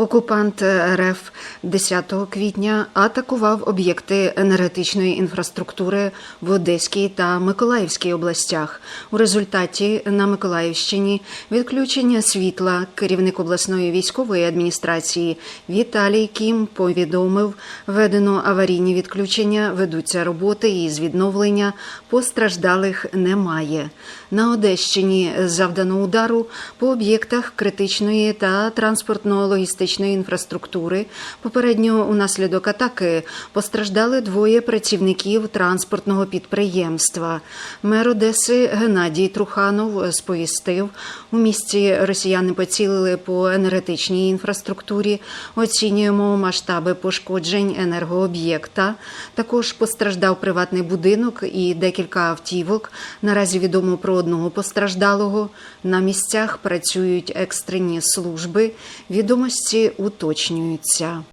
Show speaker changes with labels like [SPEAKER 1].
[SPEAKER 1] Окупант РФ 10 квітня атакував об'єкти енергетичної інфраструктури в Одеській та Миколаївській областях. У результаті на Миколаївщині відключення світла керівник обласної військової адміністрації Віталій Кім повідомив, введено аварійні відключення, ведуться роботи із відновлення. Постраждалих немає. На Одещині завдано удару по об'єктах критичної та транспортно-логістичної інфраструктури. Попередньо унаслідок атаки постраждали двоє працівників транспортного підприємства. Мер Одеси Геннадій Труханов сповістив, у місті росіяни поцілили по енергетичній інфраструктурі. Оцінюємо масштаби пошкоджень енергооб'єкта. Також постраждав приватний будинок і декілька автівок. Наразі відомо про одного постраждалого. На місцях працюють екстрені служби. Відомості уточнюються.